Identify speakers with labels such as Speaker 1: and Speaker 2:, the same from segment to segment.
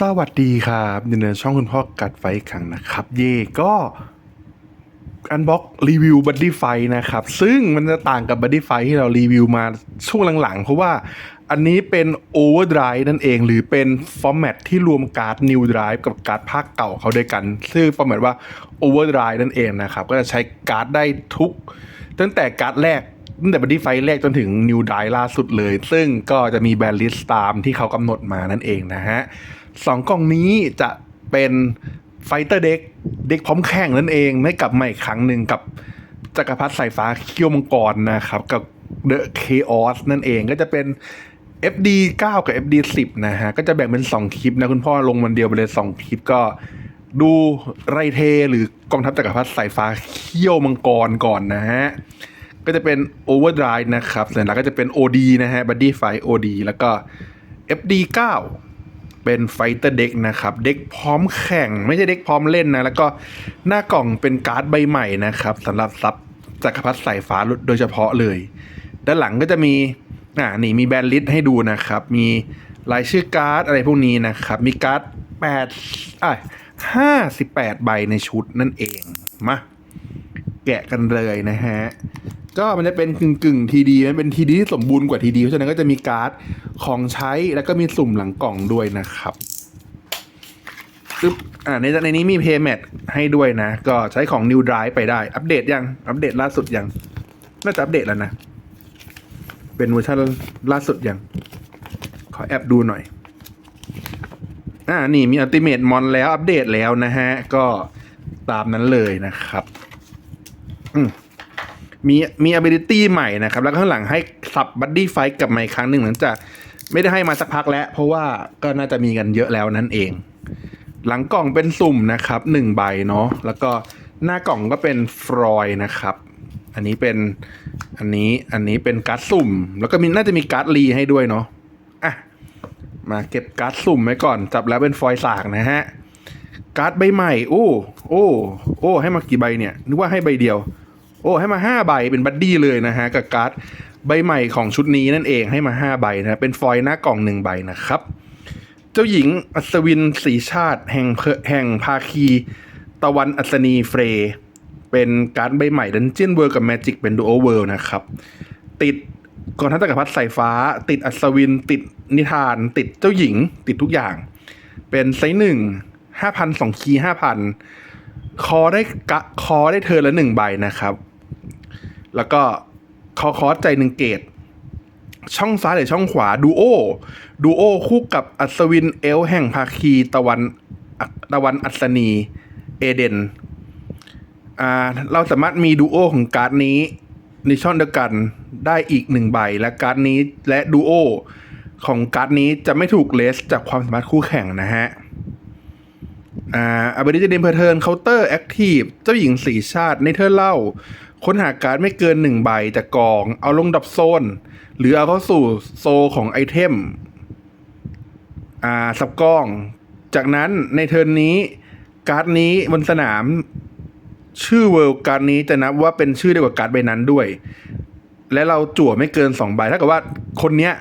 Speaker 1: สวัสดีครับยินดีต้อรับช่องคุณพ่อกัดไฟอีกครั้งนะครับ เย่ก็อันบ็อกรีวิวบัดดี้ไฟนะครับ ซึ่งมันจะต่างกับบัดดี้ไฟที่เรารีวิวมาช่วงหลังๆ เพราะว่าอันนี้เป็น Overdrive นั่นเอง หรือเป็นฟอร์แมตที่รวมการ์ด New Drive กับการ์ดภาคเก่าเขาด้วยกัน ซึ่งฟอร์แมตว่า Overdrive นั่นเองนะครับ ก็จะใช้การ์ดได้ทุก ตั้งแต่การ์ดแรก ตั้งแต่บัดดี้ไฟแรกจนถึงนิวไดล่าสุดเลย ซึ่งก็จะมีแบนลิสตามที่เขากำหนดมานั่นเองนะฮะสองกล่องนี้จะเป็นไฟเตอร์เด็กเด็กพร้อมแข่งนั่นเองไม่กลับมาอีกครั้งหนึ่งกับจักรพรรดิสายฟ้าเขี้ยวมังกรนะครับ กับเดอะเคออสนั่นเองก็จะเป็น FD 9 กับ FD 10 นะฮะ ก็จะแบ่งเป็น 2 คลิปนะ คุณพ่อลงวันเดียวไปเลย 2 คลิปก็ดูไรเทหรือกองทัพจักรพรรดิสายฟ้าเขี้ยวมังกรก่อนนะฮะ ก็จะเป็น Overdrive นะครับสัญลักษณ์ก็จะเป็น OD นะฮะ Buddy f i OD แล้วก็ FD 9 เป็น Fighter Deck นะครับ เด็กพร้อมแข่งไม่ใช่เด็กพร้อมเล่นนะ แล้วก็หน้ากล่องเป็นการ์ดใบใหม่นะครับสำหรับซับจักรพรรดิสายฟ้าโดยเฉพาะเลย ด้านหลังก็จะมีอ่านี่มีแบนลิสต์ให้ดูนะครับ มีรายชื่อการ์ดอะไรพวกนี้นะครับ มีการ์ดแปดอ่าห้าสิบแปดใบในชุดนั่นเอง มา แกะกันเลยนะฮะ ก็มันจะเป็นกึ่งกึ่งทีดีมันเป็นทีดีที่สมบูรณ์กว่าทีดีเพราะฉะนั้นก็จะมีการ์ดของใช้แล้วก็มีสุ่มหลังกล่องด้วยนะครับซึบอ่าในในนี้มีเพย์แมทให้ด้วยนะ ก็ใช้ของ New Drive ไปได้ อัปเดตยัง อัปเดตล่าสุดยัง น่าจะอัปเดตแล้วนะ เป็นเวอร์ชันล่าสุดยัง ขอแอบดูหน่อย อ่า นี่มีอัลติเม e มอนแล้ว อัปเดตแล้วนะฮะ ก็ตามนั้นเลยนะครับ อืม มีมี ability ใหม่นะครับ แล้วก็ข้างหลังให้สับบัดดี้ไฟกับมาอีกครั้งหนึ่งหลังจากไม่ได้ให้มาสักพักแล้ว เพราะว่าก็น่าจะมีกันเยอะแล้วนั่นเอง หลังกล่องเป็นสุ่มนะครับหนึ่งใบเนาะแล้วก็หน้ากล่องก็เป็นฟรอยนะครับ อันนี้เป็นอันนี้อันนี้เป็นการ์ดสุ่ม แล้วก็มีน่าจะมีการ์ดรีให้ด้วยเนาะอะมาเก็บการ์ดสุ่มไว้ก่อน จับแล้วเป็นฟอยสากนะฮะการ์ดใบใหม่ โอ้โอ้โอ้ให้มากี่ใบเนี่ย นึกว่าให้ใบเดียว โอ้ให้มาห้าใบเป็นบัดดี้เลยนะฮะกับการ์ดใบใหม่ของชุดนี้นั่นเองให้มาห้าใบนะเป็นฟอยล์หน้ากล่องหนึ่งใบนะครับ เจ้าหญิงอัศวินสีชาติ แห่งแห่งภาคี ตะวันอัศนีเฟร์เป็นการ์ดใบใหม่ดันเจียนเวิร์กับแมจิกเป็นดูโอเวิร์นะครับ ติดกองทัพจักรพรรดิสายฟ้า ติดอัศวิน ติดนิทาน ติดเจ้าหญิง ติดทุกอย่าง เป็นไซส์หนึ่งห้าพันสองคีห้าพันคอได้กะคอได้เธอละหนึ่งใบนะครับ แล้วก็คอคอสใจหนึ่งเกต ช่องซ้ายหรือช่องขวาดูโอดูโอคู่กับอัศวินเอลแห่งภาคีตะวันตะวันอัศนีเอเดนอ่าเราสามารถมีดูโอของการ์ดนี้ในช่องเดียวกันได้อีกหนึ่งใบ และการ์ดนี้และดูโอของการ์ดนี้จะไม่ถูกเลสจากความสามารถคู่แข่งนะฮะอ่าอับดิจเดนเพอร์เทิร์นเคาน์เตอร์แอคทีฟเจ้าหญิงสีชาติในเธอเล่า ค้นหาการ์ดไม่เกินหนึ่งใบจากกอง เอาลงดับโซน หรือเอาเข้าสู่โซของไอเทม อ่า สับกอง จากนั้นในเทิร์นนี้ การ์ดนี้บนสนาม ชื่อเวิลด์การ์ดนี้จะนับว่าเป็นชื่อเดียวกับการ์ดใบนั้นด้วย และเราจั่วไม่เกินสองใบถ้าเกิดว่าคนเนี้ย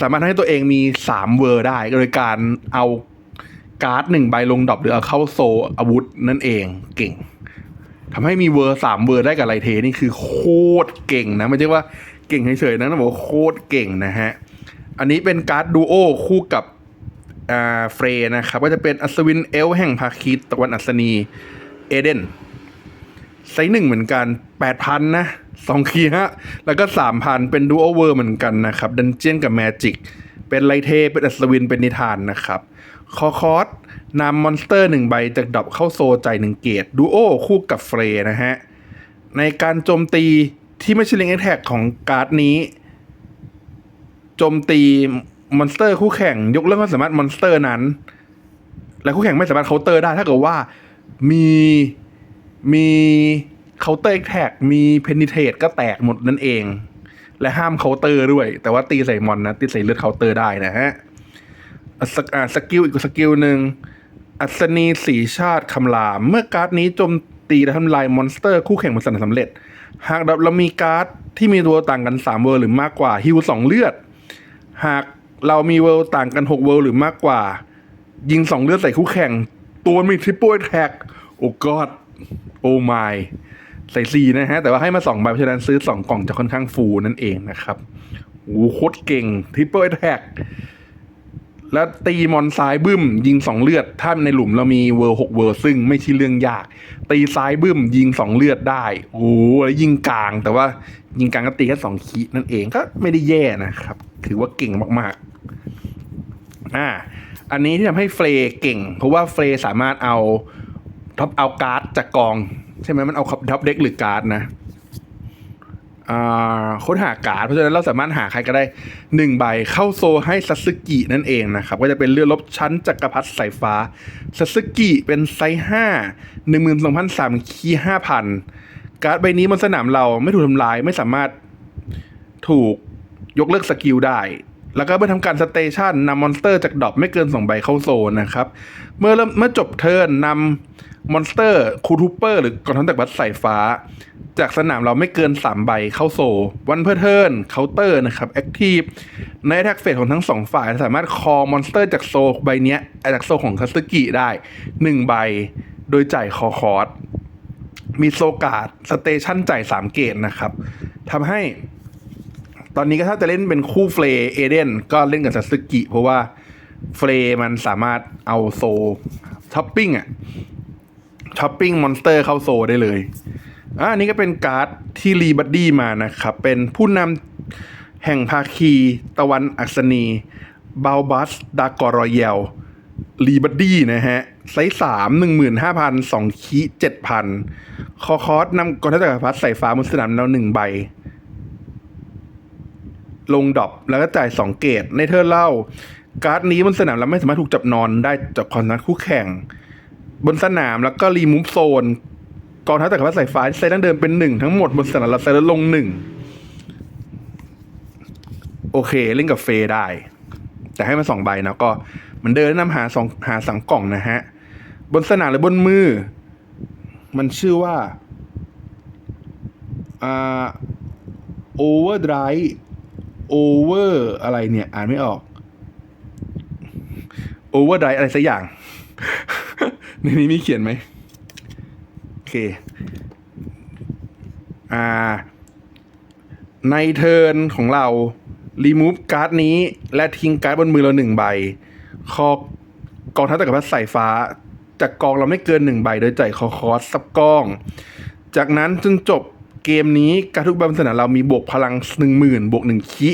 Speaker 1: สามารถให้ตัวเองมีสามเวอร์ได้โดยการเอาการ์ดหนึ่งใบลงดรอปหรือเอาเข้าโซอาวุธนั่นเองเก่ง ทำให้มีเวอร์สามเวอร์ได้กับไลเทนี่คือโคตรเก่งนะ ไม่ใช่ว่าเก่งเฉยๆนะต้องบอกว่าโคตรเก่งนะฮะ อันนี้เป็นการ์ดดูโอคู่กับอ่าเฟรนะครับ ก็จะเป็นอัศวินเอลแห่งภาคีตะวันอัศนีเอเดนไซส์หนึ่งเหมือนกันแปดพันนะสองคีฮะ แล้วก็สามพันเป็นดูโอเวอร์เหมือนกันนะครับ ดันเจียนกับแมจิกเป็นไลเท เป็นอัศวินเป็นนิทานนะครับ คอคอสนำมอนสเตอร์หนึ่งใบจากดรอปเข้าโซใจหนึ่งเกตดูโอคู่กับเฟรนะฮะ ในการโจมตีที่ไม่ใช่ลิงแอทแทกของการ์ดนี้โจมตีมอนสเตอร์คู่แข่งยกเลิกความสามารถมอนสเตอร์นั้น และคู่แข่งไม่สามารถเคาน์เตอร์ได้ถ้าเกิดว่ามีมีเคาน์เตอร์แท็กมีเพนิเทตก็แตกหมดนั่นเอง และห้ามเคาน์เตอร์ด้วย แต่ว่าตีใส่มอนนะตีใส่เลือดเคาน์เตอร์ได้นะฮะ สกสกิลอีกสกิลหนึ่งอัศนีสีชาติคำราม เมื่อการ์ดนี้โจมตีและทำลายมอนสเตอร์คู่แข่งบนสนามสำเร็จ หากเรามีการ์ดที่มีตัวต่างกัน3เวอร์หรือมากกว่าฮิวสองเลือด หากเรามีเวิลด์ต่างกันหกเวิลด์หรือมากกว่า ยิงสองเลือดใส่คู่แข่ง ตัวมีทริปเปิลแท็กโอ้กอดโอ้ไม่ใส่สีนะฮะ แต่ว่าให้มาสองใบเพราะฉะนั้นซื้อสองกล่องจะค่อนข้างฟูนั่นเองนะครับโอ้โคตรเก่งทริปเปิลแท็ก แล้วตีมอนซ้ายบึ้ม ยิงสองเลือด ถ้าในหลุมเรามีเวอร์หกเวอร์ซึ่งไม่ใช่เรื่องยาก ตีซ้ายบึ้ม ยิงสองเลือดได้โอ้แล้วยิงกลาง แต่ว่ายิงกลางก็ตีแค่สองขีดนั่นเองก็ไม่ได้แย่นะครับ ถือว่าเก่งมากๆอ่าอันนี้ที่ทำให้เฟรเก่ง เพราะว่าเฟรสามารถเอาท็อปเอาการ์ดจากกอง ใช่ไหมมันเอาท็อปเด็กหรือการ์ดนะ ค้นหาการ์ดเพราะฉะนั้นเราสามารถหาใครก็ได้หนึ่งใบเข้าโซให้ซัสึกินั่นเองนะครับ ก็จะเป็นเรือรบชั้นจักรพรรดิสายฟ้าซัสึกิเป็นไซส์ห้าหนึ่งหมื่นสองพันสามคีห้าพันการ์ดใบนี้บนสนามเราไม่ถูกทำลายไม่สามารถถูกยกเลิกสกิลได้ แล้วก็เมื่อทำการสเตชันนำมอนสเตอร์จากดรอปไม่เกินสองใบเข้าโซนนะครับ เมื่อเริ่มเมื่อจบเทิร์นนำมอนสเตอร์คูทูเปอร์หรือกองทัพจักรพรรดิสายฟ้า จากสนามเราไม่เกิน 3 ใบเข้าโซ วันเพื่อเทิร์นเคาน์เตอร์นะครับแอคทีฟในแท็กเฟสของทั้งสองฝ่ายสามารถคอมอนสเตอร์จากโซใบเนี้ยจากโซของคาสกิได้ 1 ใบโดยจ่ายคอคอร์สมีโซกาดสเตชันจ่าย3เกตนะครับทำให้ ตอนนี้ก็ถ้าจะเล่นเป็นคู่เฟลเอเดนก็เล่นกับซาสึกิเพราะว่าเฟลมันสามารถเอาโซท็อปปิ้งอะท็อปปิ้งมอนสเตอร์เข้าโซได้เลยอ่าอันนี้ก็เป็นการ์ดที่รีบัดดี้มานะครับ เป็นผู้นำแห่งภาคีตะวันอักษณีบาบัสดากอรอยลรีบัดดี้นะฮะ ไซส์สามหนึ่งหมื่นห้าพันสองคีเจ็ดพันคอคอสนำกองทัพจักรพรรดิใส่ฟ้าบนสนามเราหนึ่งใบ ลงดรอปแล้วก็จ่ายสองเกตในเธอเล่า การ์ดนี้บนสนามเราไม่สามารถถูกจับนอนได้จากคอนนัดคู่แข่ง บนสนามแล้วก็รีมูฟโซนกองทัพจักรพรรดิสายฟ้าที่ใช้ดั้งเดิมเป็นหนึ่งทั้งหมดบนสนามเราใช้ลดลงหนึ่งโอเคเล่นกับเฟย์ได้ แต่ให้มาสองใบนะก็มือนเดินแนะนำหาสองหาสังกล่องนะฮะ บนสนามหรือบนมือ มันชื่อว่าอ่าโอเวอร์ไดร โอเวอร์อะไรเนี่ย อ่านไม่ออกโอเวอร์ไดรอะไรสักอย่าง ในนี้มีเขียนไหมโอเค อ่า ในเทิร์นของเรา รีมูฟการ์ดนี้ และทิ้งการ์ดบนมือเราหนึ่งใบ คอกองทัพจักรพรรดิสายฟ้า จากกองเราไม่เกินหนึ่งใบ โดยจ่ายคอคอสซับกอง จากนั้นจนจบ เกมนี้การทุกบบนสนามเรามีบวกพลังหนึ่งหมื่นบวกหนึ่งคิ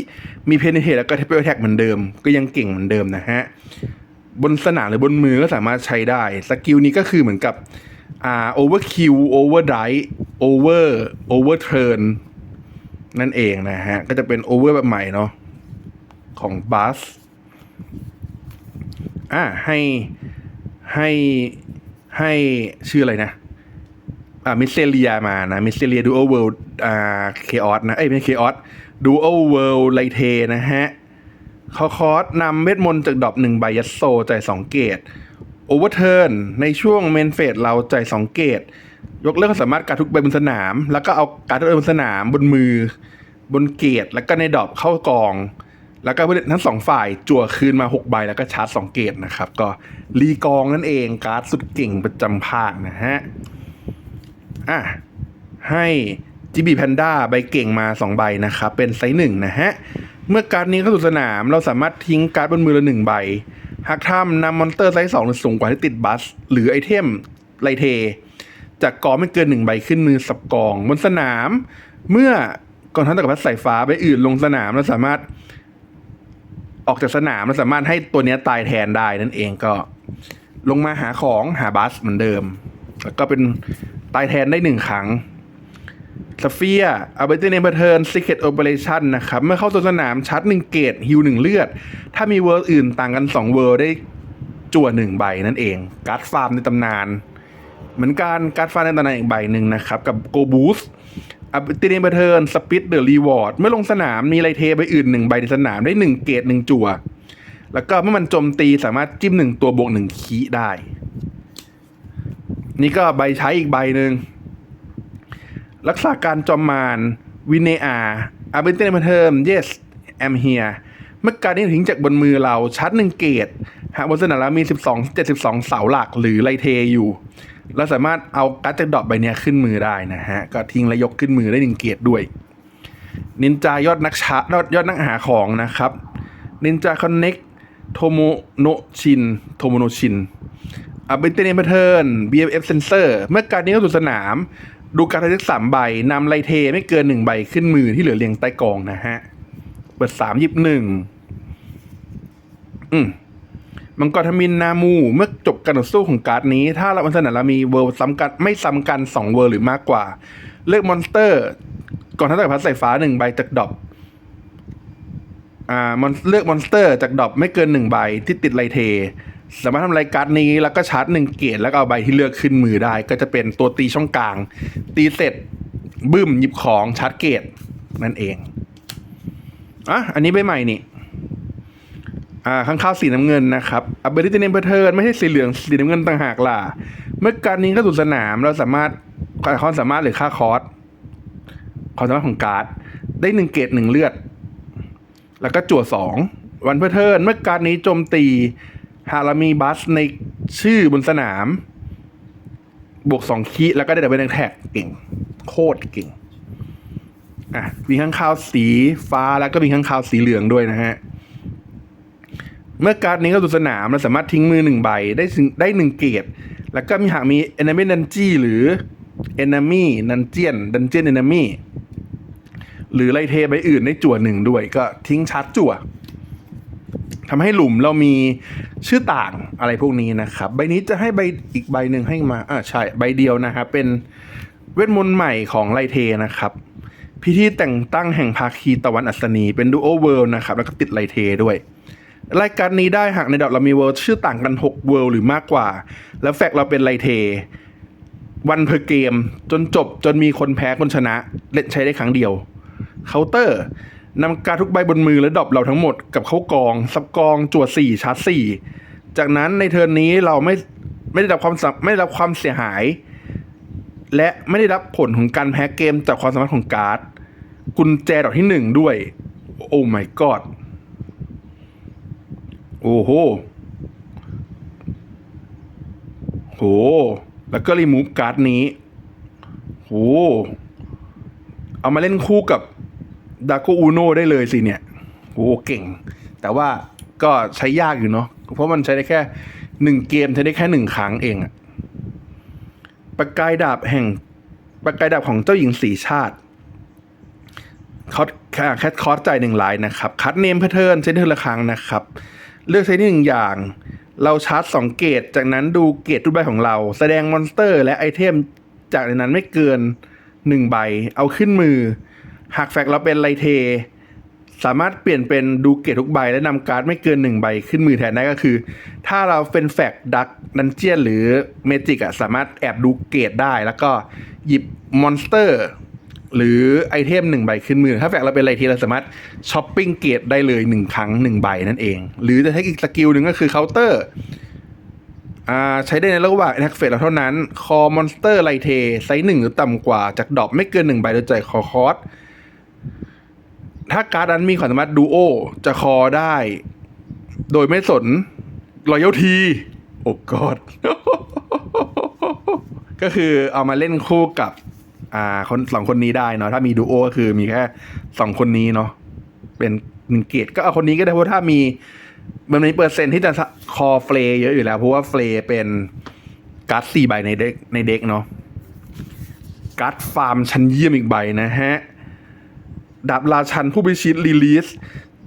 Speaker 1: มีเพนเทแล้วก็เทปเปิลแท็กเหมือนเดิม ก็ยังเก่งเหมือนเดิมนะฮะ บนสนามหรือบนมือก็สามารถใช้ได้ สกิลนี้ก็คือเหมือนกับอ่าโอเวอร์คิวโอเวอร์ไดโอเวอร์โอเวอร์เทิร์นนั่นเองนะฮะ ก็จะเป็นโอเวอร์แบบใหม่เนาะของบัสอ่าให้ให้ให้ชื่ออะไรนะ อ่ามิสเซเลียมานะมิสเซเลียดูโอเวิลด์อ่าเคออสนะ เอ้ย ไม่เคออสดูโอเวิลด์ไลเทนะฮะคอคอสนำเวทมนต์จากดรอปหนึ่งใบยัสโซจ่ายสองเกตโอเวอร์เทิร์นในช่วงเมนเฟสเราจ่ายสองเกต ยกเลิกความสามารถการดทุกใบบนสนาม แล้วก็เอาการดทุกใบบนสนามบนมือ บนเกตแล้วก็ในดรอปเข้ากอง แล้วก็ทั้งสองฝ่าย จั่วคืนมา 6 ใบแล้วก็ชาร์จ 2 เกตนะครับ ก็รีกองนั่นเองการ์ดสุดเก่งประจำภาคนะฮะ อะให้จิบีแพนด้าใบเก่งมา 2 ใบนะครับ เป็นไซส์หนึ่งนะฮะ เมื่อการ์ดนี้เข้าสู่สนามเราสามารถทิ้งการ์ดบนมือละหนึ่งใบ หากทำนำมอนสเตอร์ไซส์สองหรือสูงกว่าที่ติดบัส หรือไอเทมไลเท จากกองไม่เกินหนึ่งใบขึ้นมือสับกองบนสนาม เมื่อกองทัพจักรพรรดิสายฟ้าใบอื่นลงสนามเราสามารถ ออกจากสนามเราสามารถให้ตัวเนี้ยตายแทนได้นั่นเองก็ ลงมาหาของหาบัสเหมือนเดิม แล้วก็เป็น ตายแทนได้หนึ่งครั้งสเฟียอาเบติเนเบอร์เทิร์นซิกเก็ตโอเปอเรชันนะครับ เมื่อเข้าสู่สนามชาร์จหนึ่งเกตฮิวหนึ่งเลือด ถ้ามีเวิร์อื่นต่างกันสองเวิร์ได้จั่วหนึ่งใบนั่นเอง การ์ดฟาร์มในตำนาน เหมือนการการ์ดฟาร์มในตำนานอีกใบหนึ่งนะครับ กับโกบูสอัปติเนเบอร์เทิร์นสปิดเดอะรีวอร์ดเมื่อลงสนามมีไรเทใบอื่นหนึ่งใบในสนามได้หนึ่งเกตหนึ่งจั่วแล้วก็เมื่อมันโจมตีสามารถจิ้มหนึ่งตัวบวกหนึ่งคีได้ นี่ก็ใบใช้อีกใบหนึ่ง รักษาการจอมมารวินเนอาอาเบนเตนมาเทิม yes I'm here เมื่อการนี้ทิ้งจากบนมือเราชาร์จหนึ่งเกตหากบนสนามเรามี 12 72 เสาหลักหรือไลเทอยู่ เราสามารถเอาการ์ดจากดอกใบเนี้ยขึ้นมือได้นะฮะ ก็ทิ้งและยกขึ้นมือได้หนึ่งเกตด้วย นินจายอดนักชะยอดยอดนักหาของนะครับนินจาคอนเน็กโทโมโนชินโทโมโนชิน อับเบนเตเนมเทิร์น BFF Sensor เมื่อการนี้เข้าสู่สนาม ดูการทักสามใบนำไลเทไม่เกินหนึ่งใบขึ้นมือที่เหลือเรียงใต้กองนะฮะ เปิดสามยิบหนึ่งอืมมังกรทมินนามูเมื่อจบการต่อสู้ของการ์ดนี้ ถ้าเราวันสนามเรามีเวิร์ซ้ำกันไม่ซ้ำกันสองเวิร์หรือมากกว่า เลือกมอนสเตอร์ ก่อนทัศพัดสายฟ้าหนึ่งใบจากดอปอ่ามอนเลือกมอนสเตอร์จากดอปไม่เกินหนึ่งใบที่ติดไลเท สามารถทำลายการนี้แล้วก็ชาร์จหนึ่งเกตแล้วก็เอาใบที่เลือกขึ้นมือได้ ก็จะเป็นตัวตีช่องกลาง ตีเสร็จบึ้มหยิบของชาร์จเกตนั่นเองอะอันนี้ใบใหม่นี่อ่าข้างข้าวสีน้ำเงินนะครับอับเบริตเนมเบอร์เทิร์นไม่ใช่สีเหลืองสีน้ำเงินต่างหากล่ะ เมื่อการนี้เข้าสู่สนามเราสามารถความสามารถหรือค่าคอร์สความสามารถของการ์ดได้หนึ่งเกตหนึ่งเลือด แล้วก็จั่วสองวันเพื่อเทิร์นเมื่อการนี้โจมตี หากเรามีบัสในชื่อบนสนาม บวกสองคีแล้วก็ได้ดับเบิลแท็กเก่ง โคตรเก่ง อะ มีข้างขาวสีฟ้าแล้วก็มีข้างขาวสีเหลืองด้วยนะฮะ เมื่อการ์ดนี้เข้าสู่สนามเราสามารถทิ้งมือหนึ่งใบได้ได้หนึ่งเกตแล้วก็มีหากมี enemy d u n g eon หรือ enemy dungeon dungeon enemy หรือไลเทใบอื่นได้จั่วหนึ่งด้วย ก็ทิ้งชาร์จจั่ว ทำให้หลุมเรามีชื่อต่างอะไรพวกนี้นะครับ ใบนี้จะให้ใบอีกใบหนึ่งให้มาอ่าใช่ใบเดียวนะครับเป็นเวทมนต์ใหม่ของไลเทนะครับ พิธีแต่งตั้งแห่งภาคีตะวันอัศนีเป็นดูโอเวิลด์นะครับ แล้วก็ติดไลเทด้วยรายการนี้ได้หากในดอกเรามีเวิลด์ชื่อต่างกัน 6 เวิลด์หรือมากกว่า แล้วแฟกเราเป็นไลเท วันเพอร์เกม จนจบจนมีคนแพ้คนชนะ เล่นใช้ได้ครั้งเดียวเคาน์เตอร์ นำการทุกใบบนมือและดรอปเราทั้งหมดกับเข้ากองซับกองจวดสี่ชาร์จสี่จากนั้นในเทิร์นนี้เราไม่ไม่ได้รับความสำไม่ได้รับความเสียหาย และไม่ได้รับผลของการแพ้เกมจากความสามารถของการ์ดกุญแจดอกที่หนึ่งด้วย โอ้ my god โอ้โหโห แล้วก็รีมูฟการ์ดนี้โหเอามาเล่นคู่กับ ดาโกอูโนได้เลยสิเนี่ยโหเก่ง แต่ว่าก็ใช้ยากอยู่เนาะเพราะมันใช้ได้แค่หนึ่งเกมใช้ได้แค่หนึ่งครั้งเองอะประกายดาบแห่งประกายดาบของเจ้าหญิงสีชาติคอสแคทคอร์สจ่ายหนึ่งลายนะครับคัดเนมเพื่อเทิร์นใช้เทิร์นละครั้งนะครับ เลือกใช้หนึ่งอย่าง เราชาร์จสองเกต จากนั้นดูเกตรูปใบของเรา แสดงมอนสเตอร์ และไอเทมจากในนั้นไม่เกินหนึ่งใบ เอาขึ้นมือ หากแฟกเราเป็นไลเท สามารถเปลี่ยนเป็นดูเกตทุกใบ และนำการ์ดไม่เกินหนึ่งใบขึ้นมือแทนได้ก็คือ ถ้าเราเป็นแฟกดักดันเจียนหรือเมจิกอะสามารถแอบดูเกตได้ แล้วก็หยิบมอนสเตอร์หรือไอเทมหนึ่งใบขึ้นมือ ถ้าแฟกเราเป็นไลเทเราสามารถช้อปปิ้งเกตได้เลยหนึ่งครั้งหนึ่งใบนั่นเอง หรือจะใช้อีกสกิลหนึ่งก็คือเคาน์เตอร์อ่าใช้ได้ในระหว่างแท็กเฟสเราเท่านั้น คอมอนสเตอร์ไลเทไซส์หนึ่งหรือต่ำกว่าจากดอปไม่เกินหนึ่งใบโดยจ่ายคอคอร์ส ถ้าการ์ดนั้นมีความสามารถดูโอจะคอได้ โดยไม่สนรอยัลที โอ้กอดก็คือเอามาเล่นคู่กับอ่าคนสองคนนี้ได้เนาะถ้ามีดูโอก็คือมีแค่สองคนนี้เนาะเป็นหนึ่งเกตก็เอาคนนี้ก็ได้เพราะถ้ามีมันมีเปอร์เซ็นต์ที่จะคอเฟลเยอะอยู่แล้ว เพราะว่าเฟลเป็นการ์ดสี่ใบในเด็กในเด็กเนาะการ์ดฟาร์มชั้นเยี่ยมอีกใบนะฮะ ดาบราชันผู้พิชิตรีลีส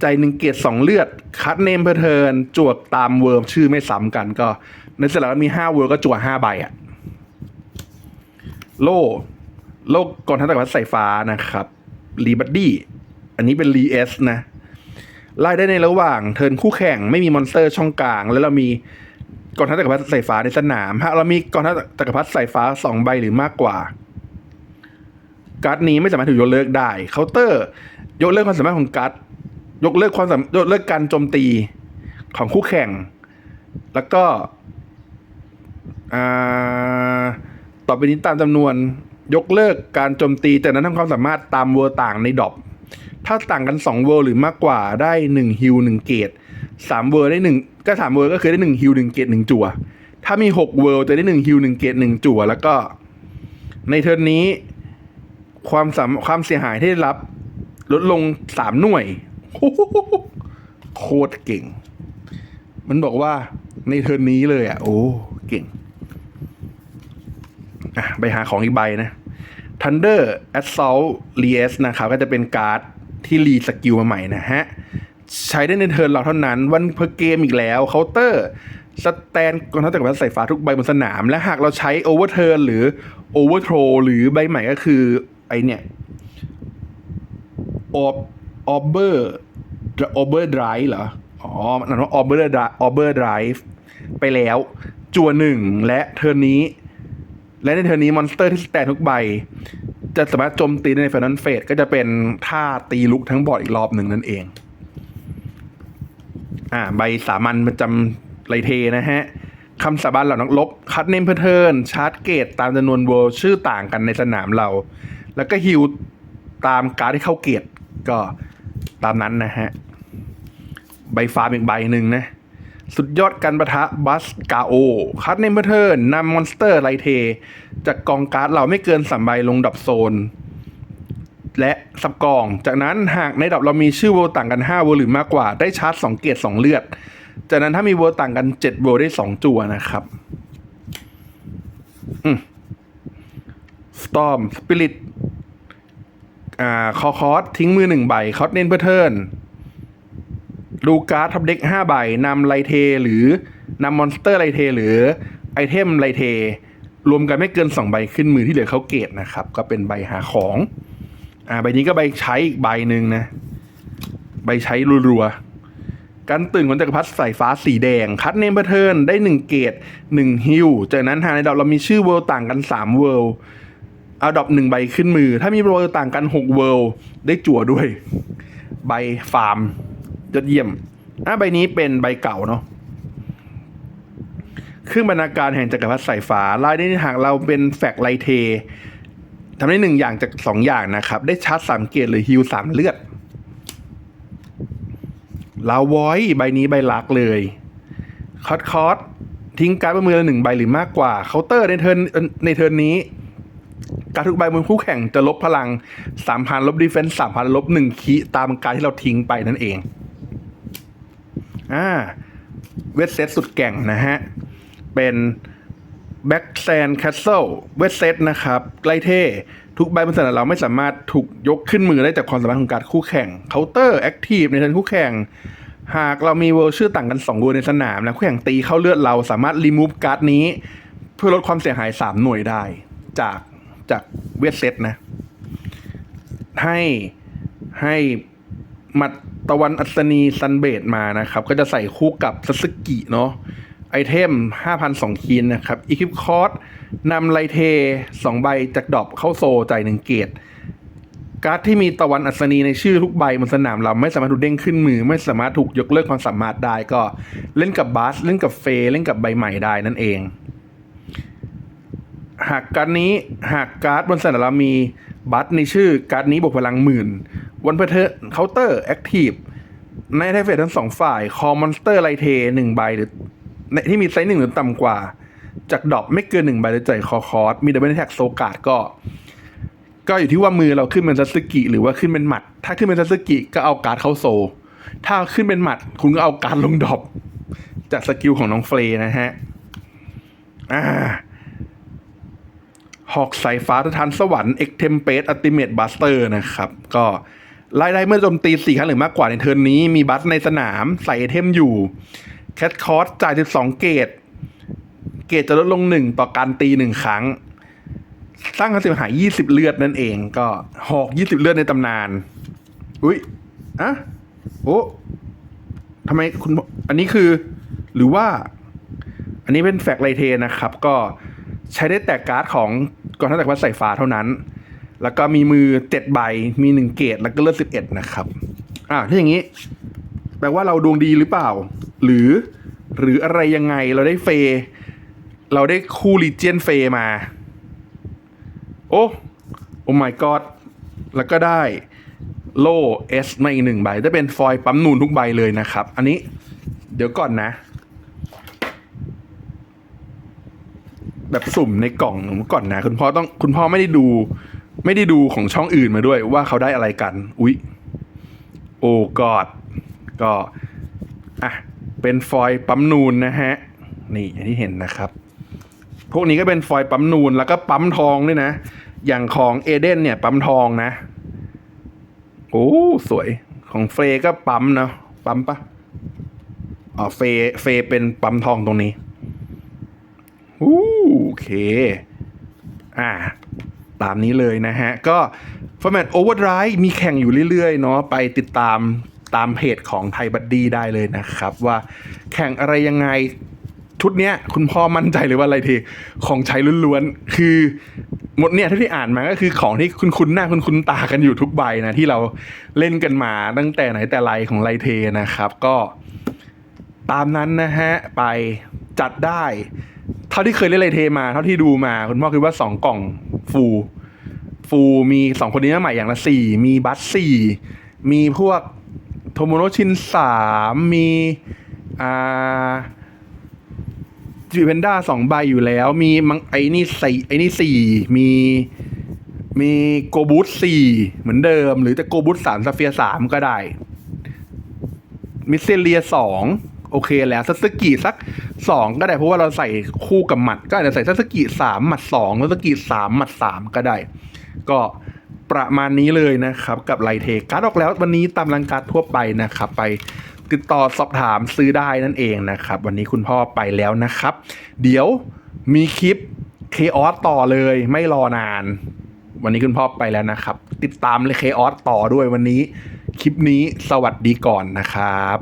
Speaker 1: ใจหนึ่งเกตสองเลือด คัดเนมเพอร์เทินจวดตามเวิร์มชื่อไม่ซ้ำกันก็ ในเสร็จแล้วมีห้าเวิร์มก็จวดห้าใบอะโล่โล่กองทัพจักรวรรดิสายฟ้านะครับรีบัดดี้อันนี้เป็นรีเอสนะ ไล่ได้ในระหว่างเทินคู่แข่งไม่มีมอนสเตอร์ช่องกลาง แล้วเรามีกองทัพจักรพรรดิสายฟ้าในสนาม หากเรามีกองทัพจักรพรรดิสายฟ้าสองใบหรือมากกว่า การ์ดนี้ไม่สามารถถูกยกเลิกได้เคาน์เตอร์ ยกเลิกความสามารถของการ์ดยกเลิกความสามยกเลิกการโจมตีของคู่แข่ง แล้วก็ต่อไปนี้ตามจำนวนยกเลิกการโจมตีจากนั้นทำความสามารถตามเวอร์ต่างในดอปถ้าต่างกัน 2 เวอร์หรือมากกว่าได้ 1 ฮิว1เกต3เวอร์ได้ 1 ก็ 3 เวอร์ก็คือได้ 1 ฮิว1เกต1จั่ว ถ้ามี 6 เวอร์จะได้ 1 ฮิว1เกต1จั่ว แล้วก็ ในเทิร์นนี้ ความสามความเสียหายที่ได้รับ ลดลง3หน่วย โคตรเก่ง มันบอกว่าในเทิร์นนี้เลยอะ โอ้เก่ง อะ ไปหาของอีกใบนะ Thunder Assault r e s นะครับ ก็จะเป็นการ์ดที่รีสกิลมาใหม่นะฮะ ใช้ได้ในเทิร์นเราเท่านั้น วันเพอร์เกมอีกแล้วเคาน์เตอร์สแตนกองทัพจักรพรรดิสายฟ้าทุกใบบนสนาม และหากเราใช้โอเวอร์เทิร์นหรือโอเวอร์โทรหรือใบใหม่ก็คือ เนี่ยออบออบเบอร์ออบเบอร์ไดรฟ์เหรอ อ๋อมันอ่นว่าออบเบอร์ไดออบเบอร์ไดรฟ์ไปแล้ว จัวหนึ่งและเทิร์นี้ และในเทอร์นี้มอนสเตอร์ที่แตนทุกใบ จะสามารถโจมตีในไฟนอลเฟสก็จะเป็นท่าตีลุกทั้งบอร์ดอีกรอบหนึ่งนั่นเอง อ่า ใบสามัญประจำไรเทนะฮะคำสาบานเหล่านักรบคัดเนมเพอร์เทิร์นชาร์จเกตตามจำนวนเวอร์ชื่อต่างกันในสนามเรา แล้วก็ฮิวตามการที่เข้าเกียร์ก็ตามนั้นนะฮะ ใบฟาร์มอีกใบหนึ่งนะ สุดยอดการประทะบัสกาโอ คัดในเมอร์เทิร์นำมอนสเตอร์ไลเท จากกองการ์ดเราไม่เกินสามใบลงดับโซน และสับกอง จากนั้นหากในดับเรามีชื่อโวต่างกัน 5 โวหรือมากกว่าได้ชาร์จ 2 เกียรต2เลือด จากนั้นถ้ามีโวต่างกัน 7 โวได้ 2 จั่วนะครับสตอมสปิริต อ่าคอคอสทิ้งมือหนึ่งใบคอสเน้นเพื่อเทิร์นดูการ์ดทับเด็ก5ใบนำไลเท หรือนำมอนสเตอร์ไลเท หรือไอเทมไลเท รวมกันไม่เกิน2ใบขึ้นมือที่เหลือเขาเกตนะครับ ก็เป็นใบหาของอ่าใบนี้ก็ใบใช้อีกใบหนึ่งนะ ใบใช้รัวๆการตื่นของจักรพรรดิสายฟ้าสีแดง คัดเนมเบอร์เทิร์นได้ 1 เกต1ฮิวจากนั้นหากในดอกเรามีชื่อเวิลด์ต่างกัน 3 เวิลด์ เอาดอกหนึ่งใบขึ้นมือ ถ้ามีเวิลด์ต่างกัน6เวิลด์ได้จั่วด้วย ใบฟาร์มยอดเยี่ยมอะใบนี้เป็นใบเก่าเนาะเครื่องบรรณาการแห่งจักรพรรดิสายฟ้าลายนี้หากเราเป็นแฟกไลเททำได้หนึ่งอย่างจากสองอย่างนะครับ ได้ชาร์จสามเกตหรือฮิวสามเลือดลาวอยใบนี้ใบลักเลยคอสคอสทิ้งการ์ดบนมือละหนึ่งใบหรือมากกว่าเคาน์เตอร์ในเทิร์นในเทิร์นนี้ การทุกใบบนคู่แข่งจะลบพลังสามพันลบดีเฟนส์สามพันลบหนึ่งคีตามการที่เราทิ้งไปนั่นเอง อ่า เวทเซตสุดแก่งนะฮะ เป็นแบ็กแซนแคสเซิลเวทเซตนะครับไกลเท่ทุกใบบนสนามเราไม่สามารถถูกยกขึ้นมือได้จากความสามารถของการคู่แข่งเคาน์เตอร์แอคทีฟในทันคู่แข่ง หากเรามีเวอร์ชื่อต่างกัน2เวอร์ในสนามแล้วคู่แข่งตีเข้าเลือดเราสามารถรีมูฟการ์ดนี้ เพื่อลดความเสียหาย 3 หน่วยได้จาก จากเวทเซตนะ ให้ให้มัดตะวันอัศนีซันเบดมานะครับ ก็จะใส่คู่กับซัสกิเนาะไอเทม 5,002คีนนะครับอีคิปคอร์สนำไลเท 2 ใบจากดอปเข้าโซจ่ายหนึ่งเกต การ์ดที่มีตะวันอัศนีในชื่อทุกใบ บนสนามเราไม่สามารถถูกเด้งขึ้นมือ ไม่สามารถถูกยกเลิกความสามารถได้ก็เล่นกับบาส เล่นกับเฟ เล่นกับใบใหม่ได้นั่นเอง หากการ์ดนี้หากการ์ดบนสนามเรามีบัตในชื่อการ์ดนี้บวกพลังหมื่นวันเพอร์เทเคาน์เตอร์แอคทีฟในไทเฟสทั้งสองฝ่ายคอมอนสเตอร์ไลเทหนึ่งใบหรือในที่มีไซส์หนึ่งหรือต่ำกว่า จากดอปไม่เกินหนึ่งใบหรือจ่ายคอคอร์สมีดับเบิลแท็กโซกาดก็ ก็อยู่ที่ว่ามือเราขึ้นเป็นซัตสึกิหรือว่าขึ้นเป็นหมัด ถ้าขึ้นเป็นซัตสึกิก็เอาการ์ดเข้าโซ ถ้าขึ้นเป็นหมัด คุณก็เอาการ์ดลงดอปจากสกิลของน้องเฟรย์นะฮะอ่า หอกสายฟ้าทานสวรรค์เอ็กเทมเปสอัติเมตบัสเตอร์นะครับ ก็รายได้เมื่อโจมตีสี่ครั้งหรือมากกว่าในเทิร์นนี้ มีบัสในสนามใส่ไอเทมอยู่แคทคอร์สจ่าย 12 เกต เกตจะลดลง 1 ต่อการตี 1 ครั้ง สร้างความเสียหาย 20 เลือดนั่นเอง ก็หอก 20 เลือดในตำนาน อุ้ยอะโอ้ทำไมคุณ อันนี้คือ หรือว่า อันนี้เป็นแฟกไลเทนะครับ ก็ใช้ได้แต่การ์ดของ กองทัพจักรพรรดิสายฟ้าเท่านั้น แล้วก็มีมือเจ็ดใบ มีหนึ่งเกตแล้วก็เลือดสิบเอ็ดนะครับอ่าถ้าอย่างนี้ แปลว่าเราดวงดีหรือเปล่า หรือหรืออะไรยังไงเราได้เฟ เราได้คู่ลีเจียนเฟมา โอ้โอ้ my god แล้วก็ได้โล่เอสมาอีกหนึ่งใบจะเป็นฟอยล์ปั๊มนูนทุกใบเลยนะครับ อันนี้เดี๋ยวก่อนนะ แบบสุ่มในกล่องก่อนนะคุณพ่อต้องคุณพ่อไม่ได้ดู ไม่ได้ดูของช่องอื่นมาด้วย ว่าเขาได้อะไรกัน อุ๊ย โอ้กอดก็อะเป็นฟอยล์ปั๊มนูนนะฮะนี่อย่างที่เห็นนะครับ พวกนี้ก็เป็นฟอยล์ปั๊มนูนแล้วก็ปั๊มทองด้วยนะ อย่างของเอเดนเนี่ยปั๊มทองนะโอ้สวยของเฟย์ก็ปั๊มเนาะปั๊มปะอ๋อเฟย์เฟย์เป็นปั๊มทองตรงนี้ อู้โอเค อ่า ตามนี้เลยนะฮะ ก็ฟอร์แมตโอเวอร์ไรมีแข่งอยู่เรื่อยๆ เนาะไปติดตามตามเพจของไทยบัดดี้ได้เลยนะครับ ว่าแข่งอะไรยังไงชุดเนี้ยคุณพ่อมั่นใจเลยว่าอะไรทีของใช้ล้วนๆคือหมดเนี่ยที่อ่านมาก็คือของที่คุณคุ้นหน้าคุณคุ้นตากันอยู่ทุกใบนะที่เราเล่นกันมาตั้งแต่ไหนแต่ไรของไลเทนะครับ ก็ตามนั้นนะฮะ ไปจัดได้ เท่าที่เคยเล่นไลเทมา เท่าที่ดูมาคุณพ่อคิดว่าสองกล่องฟูฟูมีสองคนนี้มาใหม่อย่างละสี่มีบัสสี่มีพวกโทโมโนชินสามมีอ่าจิเพนด้าสองใบอยู่แล้ว มีมังไอ้นี่สี่ไอ้นี่สี่มีมีโกบูตสี่เหมือนเดิม หรือจะโกบูตสามซาเฟียสามก็ได้ มิเซเลียสองโอเคแล้วซัสกิสัก สองก็ได้เพราะว่าเราใส่คู่กับหมัด ก็อาจจะใส่ซัสกิสามหมัดสองซัสกิสามหมัดสามก็ได้ ก็ประมาณนี้เลยนะครับ กับไลเทการ์ดออกแล้ววันนี้ตามรังการทั่วไปนะครับ ไปติดต่อสอบถามซื้อได้นั่นเองนะครับ วันนี้คุณพ่อไปแล้วนะครับ เดี๋ยวมีคลิปเคออสต่อเลยไม่รอนาน วันนี้คุณพ่อไปแล้วนะครับ ติดตามเลยเคออสต่อด้วยวันนี้ คลิปนี้สวัสดีก่อนนะครับ